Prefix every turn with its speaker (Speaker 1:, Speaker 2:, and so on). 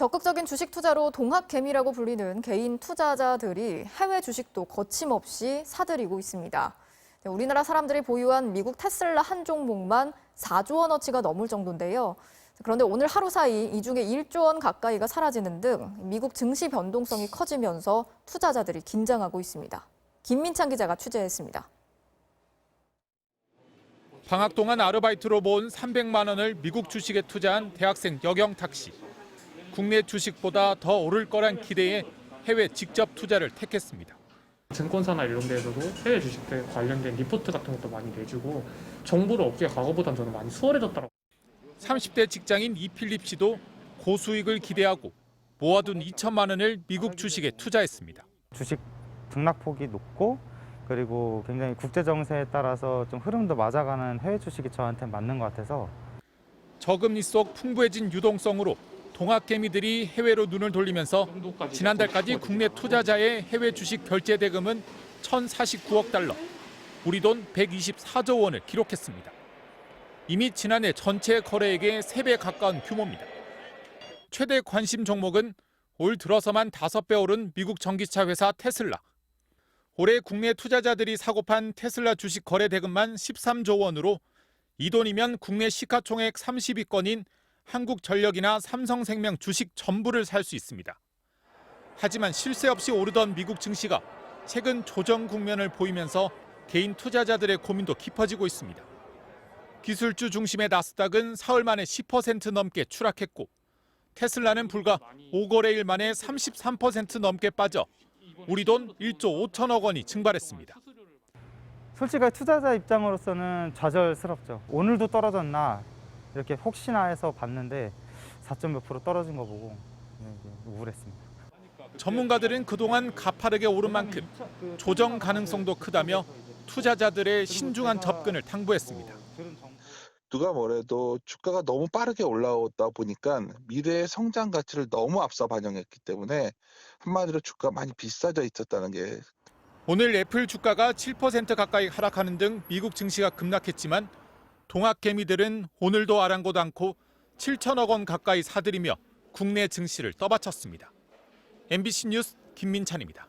Speaker 1: 적극적인 주식 투자로 동학개미라고 불리는 개인 투자자들이 해외 주식도 거침없이 사들이고 있습니다. 네, 우리나라 사람들이 보유한 미국 테슬라 한 종목만 4조 원어치가 넘을 정도인데요. 그런데 오늘 하루 사이 이 중에 1조 원 가까이가 사라지는 등 미국 증시 변동성이 커지면서 투자자들이 긴장하고 있습니다. 김민찬 기자가 취재했습니다.
Speaker 2: 방학 동안 아르바이트로 모은 300만 원을 미국 주식에 투자한 대학생 여경탁 씨. 국내 주식보다 더 오를 거란 기대에 해외 직접 투자를 택했습니다.
Speaker 3: 증권사나 이런 데에서도 해외 주식에 관련된 리포트 같은 것도 많이 내주고 정보를 얻기에 과거보다는 저는 많이 수월해졌다고
Speaker 2: 30대 직장인 이필립 씨도 고수익을 기대하고 모아둔 2천만 원을 미국 주식에 투자했습니다.
Speaker 4: 주식 등락폭이 높고 그리고 굉장히 국제 정세에 따라서 좀 흐름도 맞아가는 해외 주식이 저한테 맞는 것 같아서
Speaker 2: 저금리 속 풍부해진 유동성으로 동학개미들이 해외로 눈을 돌리면서 지난달까지 국내 투자자의 해외 주식 결제 대금은 1,049억 달러, 우리 돈 124조 원을 기록했습니다. 이미 지난해 전체 거래액의 3배 가까운 규모입니다. 최대 관심 종목은 올 들어서만 5배 오른 미국 전기차 회사 테슬라. 올해 국내 투자자들이 사고 판 테슬라 주식 거래 대금만 13조 원으로 이 돈이면 국내 시가총액 30위권인 한국전력이나 삼성생명 주식 전부를 살 수 있습니다. 하지만 실세 없이 오르던 미국 증시가 최근 조정 국면을 보이면서 개인 투자자들의 고민도 깊어지고 있습니다. 기술주 중심의 나스닥은 사흘 만에 10% 넘게 추락했고 테슬라는 불과 5거래일 만에 33% 넘게 빠져 우리 돈 1조 5천억 원이 증발했습니다.
Speaker 4: 솔직하게 투자자 입장으로서는 좌절스럽죠. 오늘도 떨어졌나 이렇게 혹시나 해서 봤는데 4점 몇 프로 떨어진 거 보고 네, 우울했습니다.
Speaker 2: 전문가들은 그동안 가파르게 오른 만큼 조정 가능성도 크다며 투자자들의 신중한 접근을 당부했습니다.
Speaker 5: 누가 뭐래도 주가가 너무 빠르게 올라오다 보니까 미래의 성장 가치를 너무 앞서 반영했기 때문에 한마디로 주가가 많이 비싸져 있었다는 게
Speaker 2: 오늘 애플 주가가 7% 가까이 하락하는 등 미국 증시가 급락했지만 동학개미들은 오늘도 아랑곳 않고 7천억 원 가까이 사들이며 국내 증시를 떠받쳤습니다. MBC 뉴스 김민찬입니다.